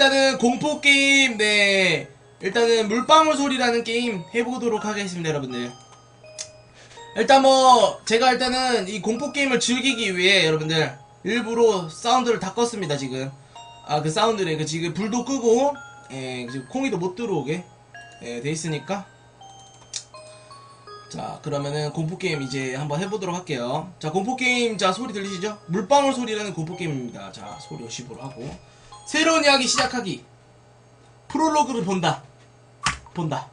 일단은 공포 게임 네. 일단은 물방울 소리라는 게임 해보도록 하겠습니다 여러분들. 일단 뭐 제가 일단은 이 공포 게임을 즐기기 위해 여러분들 일부러 사운드를 다 껐습니다 지금. 아 그 사운드를 그 지금 불도 끄고 예 지금 콩이도 못 들어오게 예, 돼 있으니까. 자 그러면은 공포 게임 이제 한번 해보도록 할게요. 자 공포 게임 자 소리 들리시죠? 물방울 소리라는 공포 게임입니다. 자 소리 50으로 하고 새로운 이야기 시작하기. 프롤로그를 본다. 본다.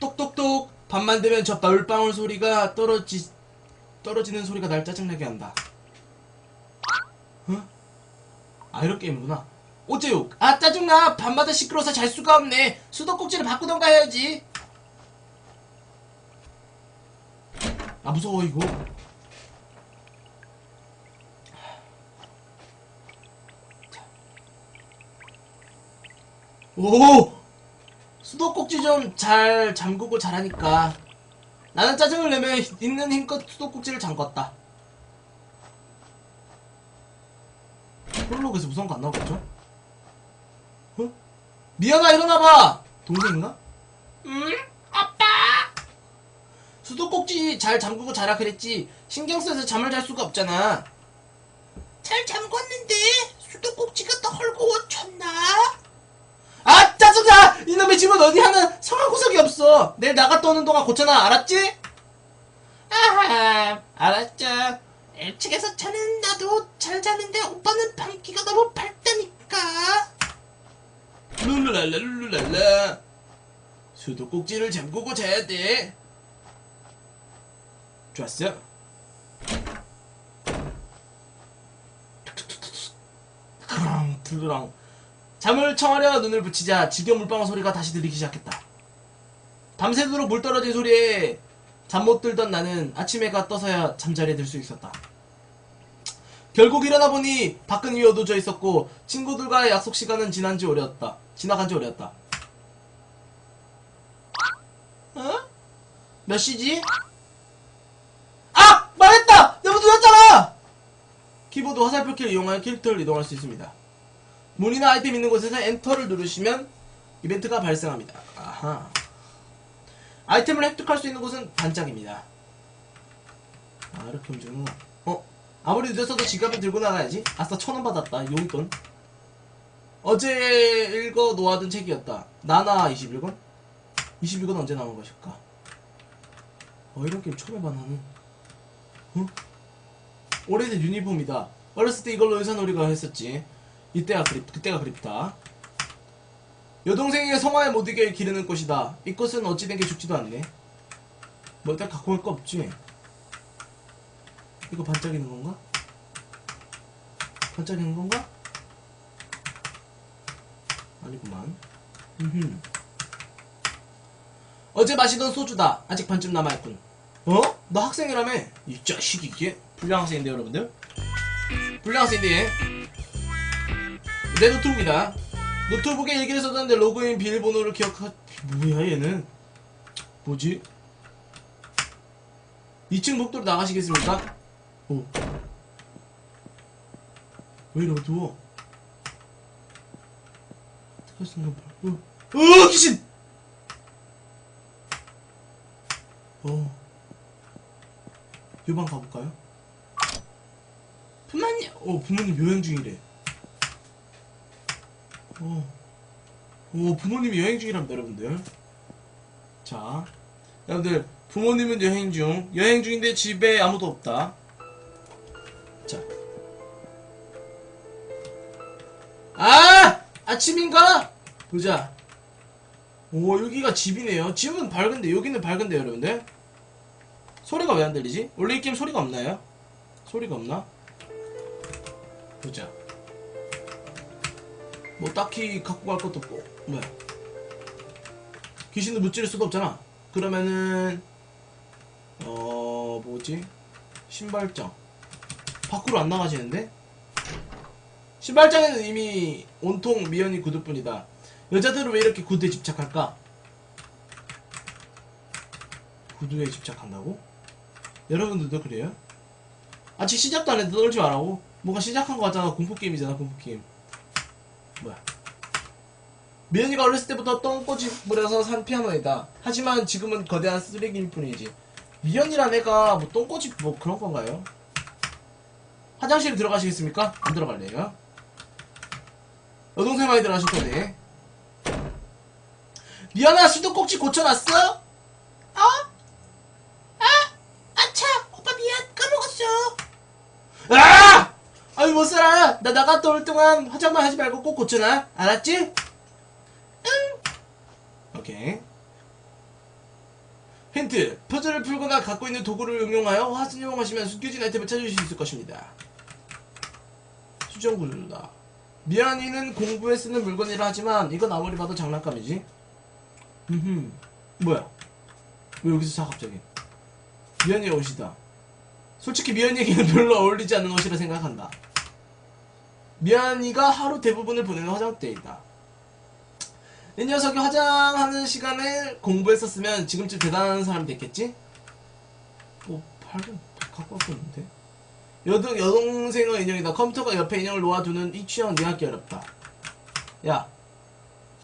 똑똑똑. 밤만 되면 저 물방울 소리가 떨어지 떨어지는 소리가 날 짜증나게 한다. 어? 아 이런 게임이구나. 어째요 아 짜증나. 밤마다 시끄러워서 잘 수가 없네. 수도꼭지를 바꾸던가 해야지. 아 무서워 이거 오 수도꼭지 좀 잘 잠그고 잘하니까 나는 짜증을 내면 있는 힘껏 수도꼭지를 잠궜다 프롤로그에서 무서운 거 안 나오겠죠? 어? 미연아 일어나봐 동생인가? 응? 아빠 수도꼭지 잘 잠그고 자라 그랬지 신경 써서 잠을 잘 수가 없잖아 잘 잠궜는데 수도꼭지가 또 헐거워졌나? 아 짜증나! 이놈의 집은 어디 하나 성한 구석이 없어. 내일 나갔다 오는 동안 고쳐놔 알았지? 아하 알았죠. 일찍에서 자는 나도 잘 자는데 오빠는 밤기가 너무 밝다니까. 룰루랄라 룰루랄라. 수도꼭지를 잠그고 자야 돼. 좋았어. 크랑 드르랑 잠을 청하려 눈을 붙이자 지겨 물방울 소리가 다시 들리기 시작했다 밤새도록 물 떨어진 소리에 잠 못 들던 나는 아침 해가 떠서야 잠자리에 들 수 있었다 결국 일어나 보니 밖은 위에 어두워져 있었고 친구들과의 약속 시간은 지난 지 오래였다 지나간 지 오래였다 어? 몇 시지? 아! 말했다! 너무 늦었잖아! 키보드 화살표키를 이용하여 캐릭터를 이동할 수 있습니다. 문이나 아이템 있는 곳에서 엔터를 누르시면 이벤트가 발생합니다. 아하. 아이템을 획득할 수 있는 곳은 반짝입니다. 아, 이렇게 움직이는구나. 어? 아무리 늦었어도 지갑을 들고 나가야지. 아싸, 천 원 받았다. 용돈. 어제 읽어 놓아둔 책이었다. 나나 21권? 21권 언제 나온 것일까? 어, 이런 게임 처음 해봐, 나는. 어? 오래된 유니폼이다. 어렸을 때 이걸로 의사놀이가 했었지. 이때가 그립, 그때가 그립다. 여동생에게 못 이겨 기르는 꽃이다. 이 꽃은 어찌된 게 죽지도 않네. 뭐 일단 갖고 올 거 없지. 이거 반짝이는 건가? 반짝이는 건가? 아니구만. 음흠. 어제 마시던 소주다. 아직 반쯤 남아있군. 어? 너 학생이라며? 이 자식이 이게? 불량 학생인데 여러분들? 불량 학생인데 내 노트북이다. 노트북에 얘기를 써놨는데 로그인 비밀번호를 기억하... 뭐야 얘는? 뭐지? 2층 복도로 나가시겠습니까? 오. 왜 이래 어두워? 순간 봐. 어, 어 귀신! 어. 요방 가볼까요? 부모님, 어, 부모님 여행 중이래. 어, 오, 부모님이 여행 중이랍니다, 여러분들. 자, 여러분들, 부모님은 여행 중, 여행 중인데 집에 아무도 없다. 자. 아! 아침인가? 보자. 오, 여기가 집이네요. 집은 밝은데, 여기는 밝은데, 여러분들. 소리가 왜 안 들리지? 원래 이 게임 소리가 없나요? 소리가 없나? 보자. 뭐 딱히 갖고 갈 것도 없고. 뭐야? 귀신도 무찌를 수도 없잖아. 그러면은 어 뭐지? 신발장. 밖으로 안 나가지는데? 신발장에는 이미 온통 미연이 구두뿐이다. 여자들은 왜 이렇게 구두에 집착할까? 구두에 집착한다고? 여러분들도 그래요? 아직 시작도 안 했는데 떨지 말라고? 뭔가 시작한 거 같잖아 공포게임이잖아 공포게임 뭐야 미연이가 어렸을 때부터 똥꼬집 부려서 산 피아노이다. 하지만 지금은 거대한 쓰레기일 뿐이지. 미연이란 애가 뭐 똥꼬집 뭐 그런 건가요? 화장실 들어가시겠습니까? 안 들어갈래요? 여동생 많이 들어가실 건데. 미연아 수도꼭지 고쳐놨어? 어? 아! 아차! 오빠 미안 까먹었어. 아! 아유 못 살아. 나 나갔다 올 동안 화장만 하지 말고 꼭 고쳐놔. 알았지? 응. 오케이. 힌트. 퍼즐을 풀거나 갖고 있는 도구를 응용하여 화승 이용하시면 숨겨진 아이템을 찾을 수 있을 것입니다. 수정 굴다. 미안이는 공부에 쓰는 물건이라 하지만 이건 아무리 봐도 장난감이지. 음 뭐야? 왜 여기서 자 갑자기? 미연이 옷이다. 솔직히 미연이에게는 별로 어울리지 않는 옷이라 생각한다. 미연이가 하루 대부분을 보내는 화장대이다. 이 녀석이 화장하는 시간을 공부에 썼으면 지금쯤 대단한 사람이 됐겠지? 뭐, 팔은 갖고 왔었는데? 여동, 여동생의 인형이다. 컴퓨터가 옆에 인형을 놓아두는 이 취향 이해하기 어렵다. 야.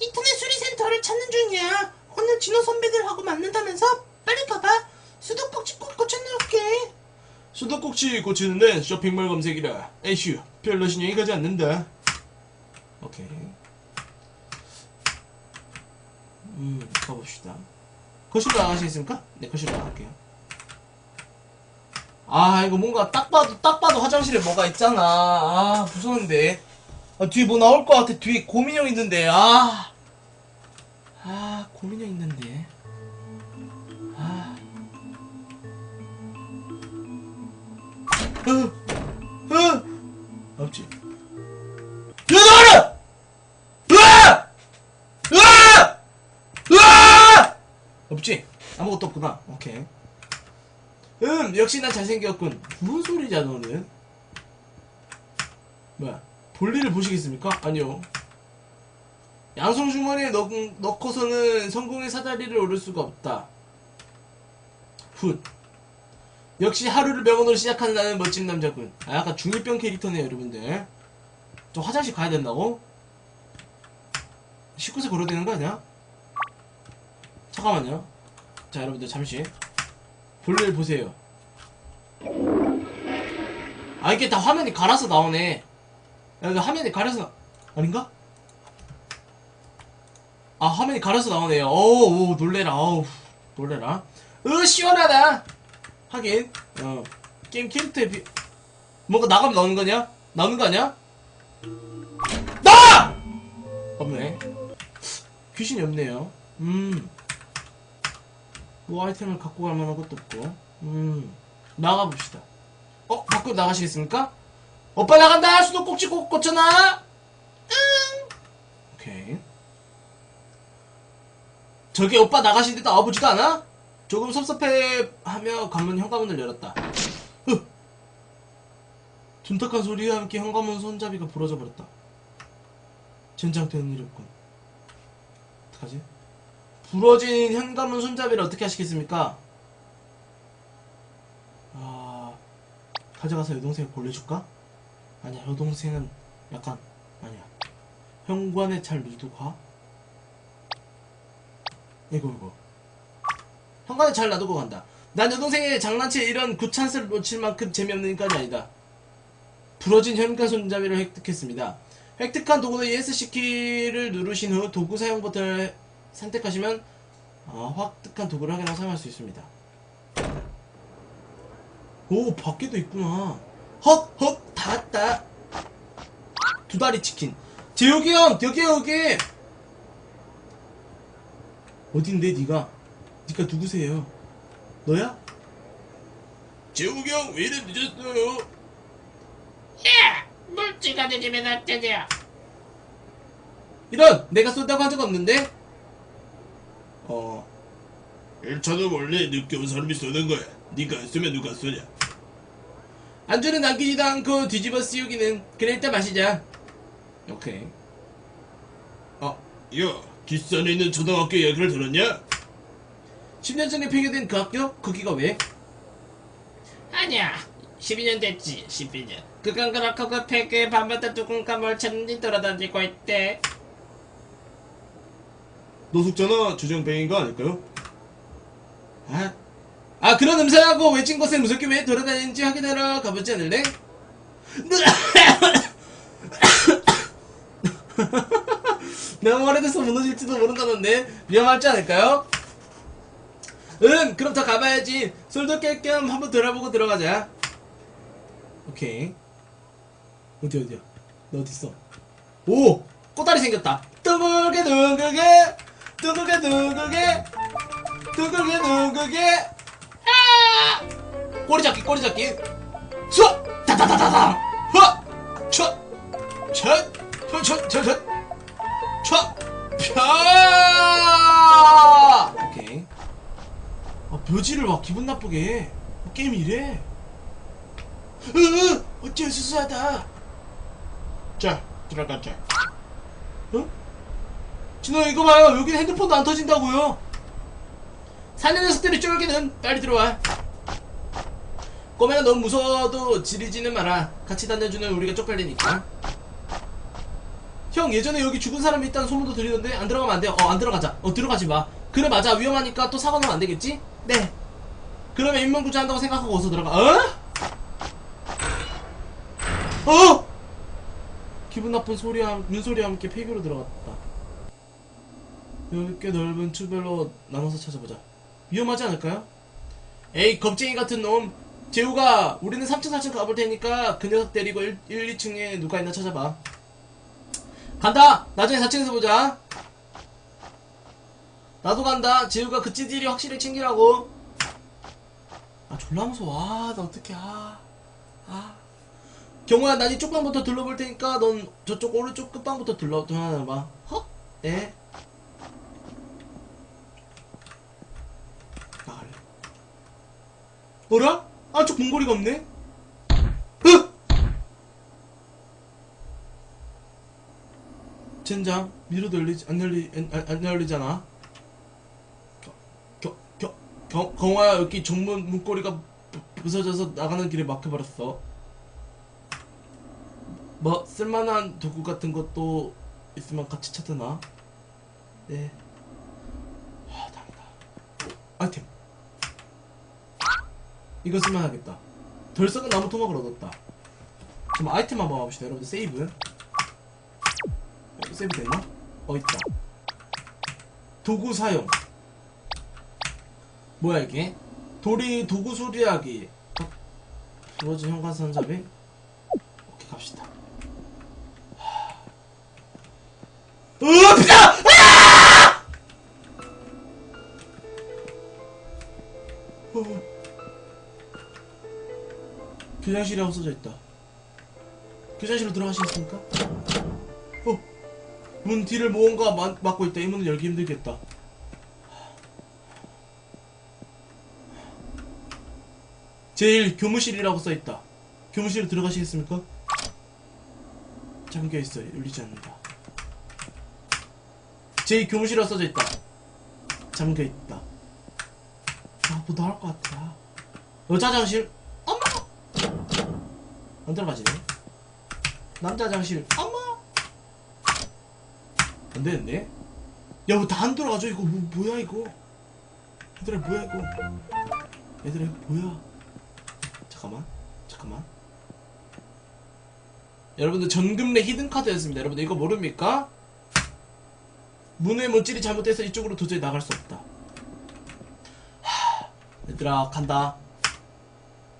인터넷 수리센터를 찾는 중이야. 오늘 진호 선배들하고 만난다면서? 빨리 가봐. 수도꼭지 꼭 고쳐놓을게. 수도꼭지 고치는 데는 쇼핑몰 검색이라. 에휴, 별로 신경이 가지 않는다. 오케이. 음, 가봅시다. 거실로 나가시겠습니까? 네, 거실로 나갈게요. 아, 이거 뭔가 딱 봐도, 딱 봐도 화장실에 뭐가 있잖아. 아, 무서운데. 아, 뒤에 뭐 나올 것 같아. 뒤에 고민형 있는데, 아. 아, 고민형 있는데. 없지. 야, 나와라! 으아! 으아! 으아! 없지? 아무것도 없구나. 오케이. 음, 역시 난 잘생겼군. 무슨 소리냐, 너는? 뭐야? 볼일을 보시겠습니까? 아니요. 양손 주머니에 넣, 넣고서는 성공의 사다리를 오를 수가 없다. 훗. 역시 하루를 명언으로 시작하는 나는 멋진 남자군. 아, 약간 중2병 캐릭터네요, 여러분들. 저 화장실 가야 된다고? 19세 걸어야 되는 거 아니야? 잠깐만요. 자, 여러분들 잠시. 볼일 보세요. 아, 이게 다 화면이 갈아서 나오네. 야, 화면이 갈아서, 나... 아닌가? 아, 화면이 갈아서 나오네요. 어우, 오, 놀래라. 어우, 놀래라. 으, 시원하다. 하긴, 어. 게임 캐릭터에 비, 뭔가 나가면 나오는 거냐? 나오는 거 아니야? 나! 없네. 귀신이 없네요. 음. 뭐 아이템을 갖고 갈 만한 것도 없고. 음. 나가봅시다. 어? 밖으로 나가시겠습니까? 오빠 나간다! 수도꼭지 꼭 꽂혀놔! 응! 오케이. 저기 오빠 나가시는데 나 와보지도 않아? 조금 섭섭해하며 관문 현관문을 열었다. 흐! 둔탁한 소리와 함께 현관문 손잡이가 부러져 버렸다. 젠장 되는 일이었군. 어떡하지? 부러진 현관문 손잡이를 어떻게 하시겠습니까? 아, 가져가서 여동생을 골래줄까? 아니야, 여동생은 약간, 아니야. 현관에 잘 놔두고 가? 이거, 이거. 현관에 잘 놔두고 간다. 난 여동생의 장난치에 이런 굿찬스를 놓칠 만큼 재미없는 인간이 아니다. 부러진 현관 손잡이를 획득했습니다. 획득한 도구는 ESC 키를 누르신 후 도구 사용 버튼을 선택하시면 아, 획득한 도구를 확인하고 사용할 수 있습니다. 오, 밖에도 있구나. 헛, 헛, 닿았다. 두 다리 치킨. 재욱이 형, 여기, 여기. 어딘데, 니가? 니가 누구세요? 너야? 재욱이 형, 왜 이래 늦었어요? 야! 물지가 내 집에 놨대냐? 이런! 내가 쏜다고 한 적 없는데? 어. 1차는 원래 늦게 온 사람이 쏘는 거야. 네가 안 쏘면 누가 쏘냐? 안주는 남기지도 않고 뒤집어 씌우기는 그래 일단 마시자 오케이 어 야, 뒷산에 있는 초등학교 얘기를 들었냐? 10년 전에 폐교된 그 학교? 거기가 왜? 아니야. 12년 됐지, 12년. 그건 그렇고 그 폐교의 밤마다 누군가 뭘 찾는지 돌아다니고 있대. 노숙자나 주정뱅이가 아닐까요? 아, 아 그런 냄새하고 외진 곳에 무섭게 왜 돌아다니는지 확인하러 가보지 않을래? 너무 오래돼서 무너질지도 모른다는데 위험하지 않을까요? 응 그럼 더 가봐야지. 술도 깰겸 한번 돌아보고 들어가자. 오케이. 어디 어디야? 너 어딨어? 오! 꼬다리 생겼다. 둥글게 둥글게. 둥글게 둥글게. 둥글게 둥글게. 아! 꼬리 잡기 꼬리 잡기. 쏘 다다다다다. 허촥촥촥촥촥촥 펴 아 묘지를 막 기분 나쁘게. 해뭐 게임이 이래. 으으 어째 수수하다. 자, 들어가자. 어? 진호 이거 봐요 여기 핸드폰도 안 터진다고요. 사는 녀석 들이 쫄기는 빨리 들어와. 꼬매가 너무 무서워도 지리지는 마라. 같이 다녀주는 우리가 쪽팔리니까. 형 예전에 여기 죽은 사람이 있다는 소문도 들리던데 안 들어가면 안 돼요. 어 안 들어가자. 어 들어가지 마. 그래 맞아. 위험하니까 또 사과 넣으면 안 되겠지? 네 그러면 인명구조 한다고 생각하고 어서 들어가 어? 어? 기분 나쁜 소리와 문소리와 함께 폐교로 들어갔다. 꽤 넓은 투별로 나눠서 찾아보자. 위험하지 않을까요? 에이 겁쟁이 같은 놈. 재우가 우리는 3층 4층 가볼 테니까 그 녀석 데리고 1, 1 2층에 누가 있나 찾아봐. 간다. 나중에 4층에서 보자. 나도 간다. 재우가 그 찌질이 확실히 챙기라고. 아 졸라 무서워. 아, 나 어떡해. 아. 아. 경호야, 난 이쪽 방부터 둘러볼 테니까 넌 저쪽 오른쪽 끝방부터 둘러 둘러봐. 헉? 네. 나갈래. 어라? 안쪽 문고리가 없네. 흑! 젠장 미로도 열리지 안 열리 안, 안- 안 열리잖아. 겨, 경화야 여기 정문 문고리가 부- 부서져서 나가는 길에 막혀버렸어. 뭐 쓸만한 도구 같은 것도 있으면 같이 찾으나? 네. 아, 다행이다. 오, 아이템. 이거 쓸만하겠다. 덜 썩은 나무 토막을 얻었다. 그럼 아이템 한번 봐봅시다. 여러분들 세이브. 어, 세이브 됐나? 어, 있다. 도구 사용. 뭐야 이게? 돌이 도구 수리하기. 어, 부러진 현관선 잡이. 오케이 갑시다. 으아! 피자! 어. 써져 있다. 교장실로 들어가시겠습니까? 어, 문 뒤를 막, 막고 있다. 이 문을 열기 힘들겠다. 제일 교무실이라고 써 있다. 교무실로 들어가시겠습니까? 잠겨 있어요. 열리지 않는다. 제 교무실이라고 써져 있다. 잠겨 있다. 아, 뭐 나올 것 같아. 여자 화장실, 엄마! 안 들어가지네. 남자 화장실, 엄마! 안 되는데? 야, 뭐 다 안 들어가죠? 이거 뭐, 뭐야, 이거? 얘들아, 뭐야, 이거? 얘들아, 뭐야? 잠깐만, 잠깐만. 여러분들 전금래 히든카드였습니다. 여러분들 이거 모릅니까? 문의 못질이 잘못돼서 이쪽으로 도저히 나갈 수 없다. 하, 얘들아 간다.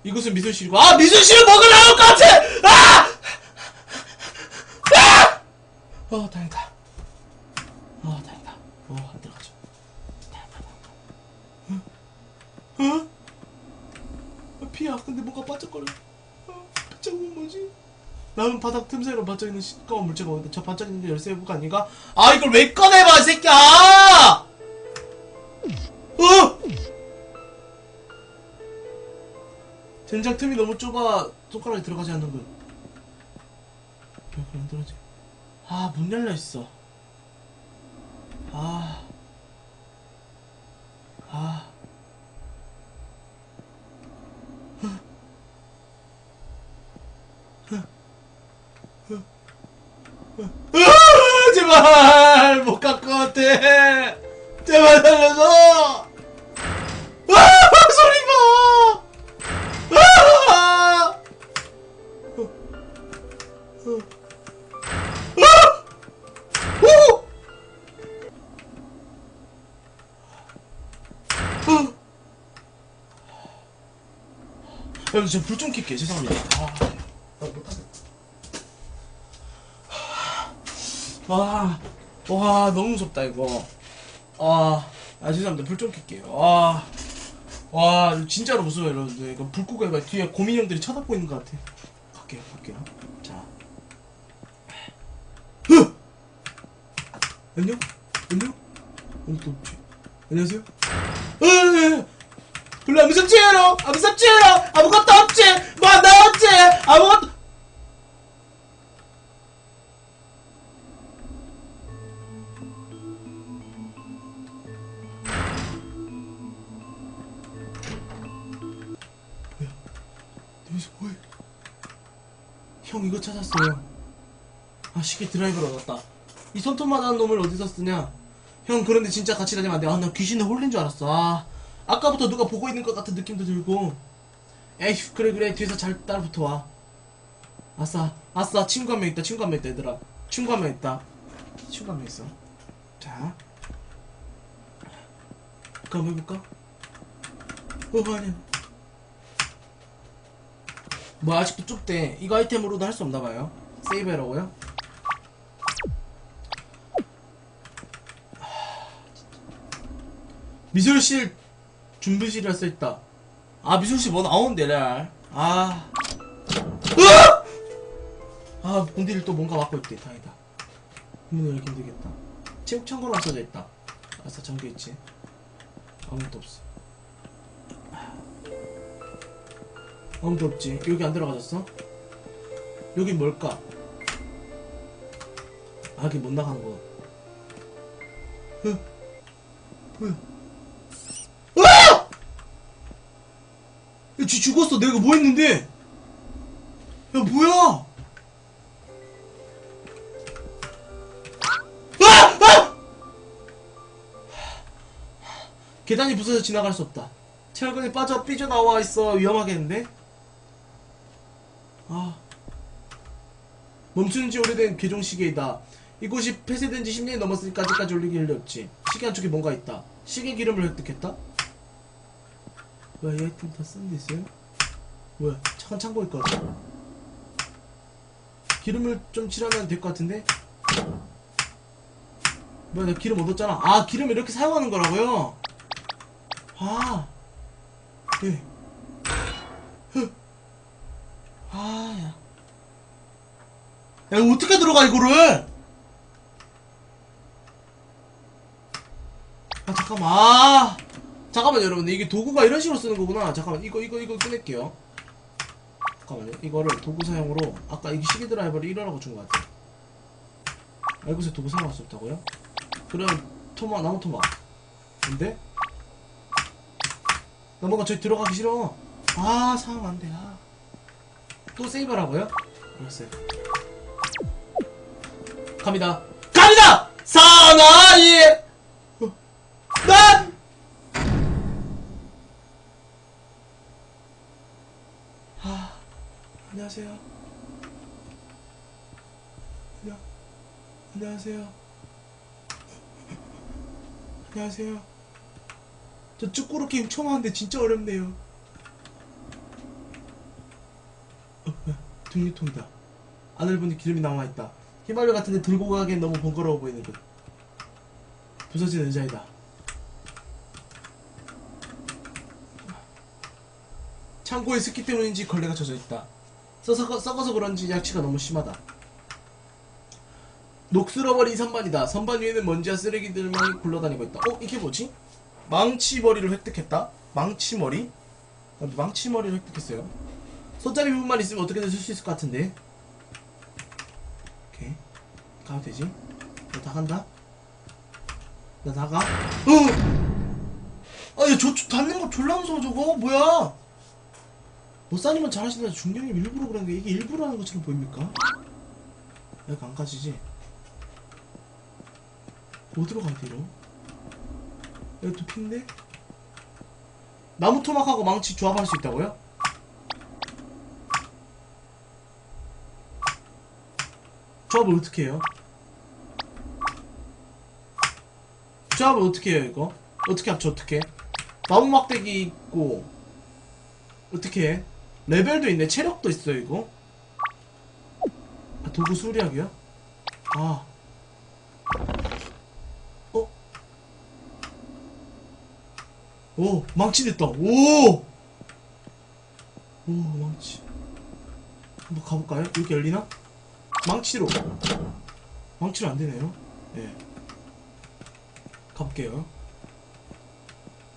이곳은 미술실이고 아 미술실은 뭐가 나올 것 같아! 아! 아! 어 다행이다. 어 다행이다. 어안 들어가죠. 다행이다. 다행이다. 어? 어? 아, 피야 근데 뭔가 반짝거려. 어, 반짝은 뭐지? 남은 바닥 틈새로 반짝이는 시꺼먼 물체가 오는데 저 반짝이는 게 열쇠 부가 아닌가? 아 이걸 왜 꺼내봐 이 새끼야! 어! 젠장 틈이 너무 좁아 손가락이 들어가지 않는군 왜 그럼 들어지? 아문 열려있어 아... 아... 제발 못 갈 것 같아 제발 살려줘! 아! 소리 봐! 아! 어. 어. 아! 오! 어. 여러분 제가 불좀 켤게요 죄송합니다 아, 아, 못하겠다. 와, 와 너무 무섭다 이거. 아, 아 죄송합니다. 불 좀 켤게요. 와, 와 진짜로 무서워요 여러분들. 이거 불 끄고 해봐. 뒤에 고민 형들이 쳐다보고 있는 것 같아. 갈게요 갈게요. 자. 흐! 안녕? 안녕? 아무것도 없지? 안녕하세요? 으 별로 안 무섭지 여러 안 무섭지 여러 아 이거 찾았어요. 아 시계 드라이버를 얻었다. 이 손톱만한 놈을 어디서 쓰냐? 형 그런데 진짜 같이 다니면 안돼. 아나 귀신에 홀린 줄 알았어. 아 아까부터 누가 보고 있는 것 같은 느낌도 들고. 에휴 그래 그래. 뒤에서 잘 따라 붙어 와. 아싸 아싸. 친구 한 명 있다. 친구 한 명 있다 얘들아. 친구 한 명 있다. 친구 한 명 있어. 자. 그럼 해볼까? 어 아니야 뭐 아직도 좁대. 이거 아이템으로도 할 수 없나봐요. 세이브해라고요? 미술실 준비실에 써있다. 아 미술실 뭐 나오는데 레알? 아. 으악! 아 본디를 또 뭔가 막고 있대. 다행이다. 문을 열기 힘들겠다. 체육 창고랑 써져 있다. 아싸 잠겨있지 아무것도 없어 아무도 없지 여기 안 들어가졌어? 여긴 뭘까? 아 여기 못 나가는 거 흐. 뭐야 으아! 야, 쥐 죽었어. 내가 뭐 했는데? 야, 뭐야? 아! 아! 계단이 부서져 지나갈 수 없다. 철근이 빠져 삐져나와 있어. 위험하겠는데? 아. 멈추는 지 오래된 개종 시계이다. 이곳이 폐쇄된 지 10년이 넘었으니까 아직까지 올리기 일리 없지. 시계 안쪽에 뭔가 있다. 시계 기름을 획득했다? 뭐야, 이 아이템 다 쓰는 데 있어요? 뭐야, 잠깐 창고일 것 같아. 기름을 좀 칠하면 될 것 같은데? 뭐야, 나 기름 얻었잖아. 아, 기름 이렇게 사용하는 거라고요? 아, 네. 흐. 아, 야. 야, 이거 어떻게 들어가, 이거를? 아, 잠깐만. 아, 잠깐만, 여러분. 이게 도구가 이런 식으로 쓰는 거구나. 잠깐만, 이거, 이거, 이거 꺼낼게요. 잠깐만요. 이거를 도구 사용으로, 아까 이게 시계 드라이버를 이러라고 준 것 같아. 아, 이곳에 도구 사용할 수 없다고요? 그럼, 토마, 나무 토마. 근데? 나 뭔가 저기 들어가기 싫어. 아, 사용 안 돼. 아. 또 세이버라고요? 알았어요. 갑니다. 갑니다! 사나이! 어, 난! 아, 안녕하세요. 안녕, 안녕하세요. 안녕하세요. 저 쭈꾸루 게임 처음 하는데 진짜 어렵네요. 어, 뭐야, 등유통이다. 보니 기름이 남아있다. 휘발유 같은데 들고 가기엔 너무 번거로워 보이는 듯. 부서진 의자이다. 창고에 습기 때문인지 걸레가 젖어 있다. 썩어, 썩어서 그런지 약취가 너무 심하다. 녹슬어버린 선반이다. 선반 위에는 먼지와 쓰레기들만 굴러다니고 있다. 어? 이게 뭐지? 망치머리를 획득했다? 망치머리? 아, 망치머리를 획득했어요. 손잡이 부분만 있으면 어떻게든 쓸 수 있을 것 같은데. 가면 되지? 나 다 간다? 나 나가? 어! 아, 야, 저, 저 닿는 거 졸라 무서워, 저거. 뭐야? 못사님은 잘하시는데 중령님 일부러 그런 게 이게 일부러 하는 것처럼 보입니까? 여기 안 가지지? 어디로 가야 돼요? 여기 또 핀데? 나무 토막하고 망치 조합할 수 있다고요? 조합을 어떻게 해요? 조합을 어떻게 해요 이거? 어떻게 합쳐 어떻게? 나무 막대기 있고 어떻게 해? 레벨도 있네 체력도 있어 이거 아, 도구 수리하기요? 아 어? 오 망치 됐다 오! 오 망치 한번 가볼까요? 여기 열리나? 망치로. 망치로 안되네요. 예. 가볼게요.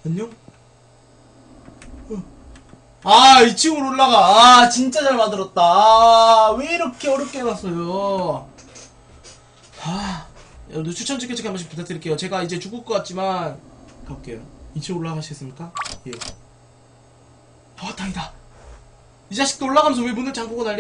안녕? 어. 아 2층으로 올라가. 아 진짜 잘 만들었다. 아, 왜 이렇게 어렵게 해놨어요? 아 여러분들 추천 찍기 한 번씩 부탁드릴게요. 제가 이제 죽을 것 같지만 가볼게요. 2층 올라가시겠습니까? 예. 아 다행이다. 이 자식도 올라가면서 왜 문을 잠그고 난리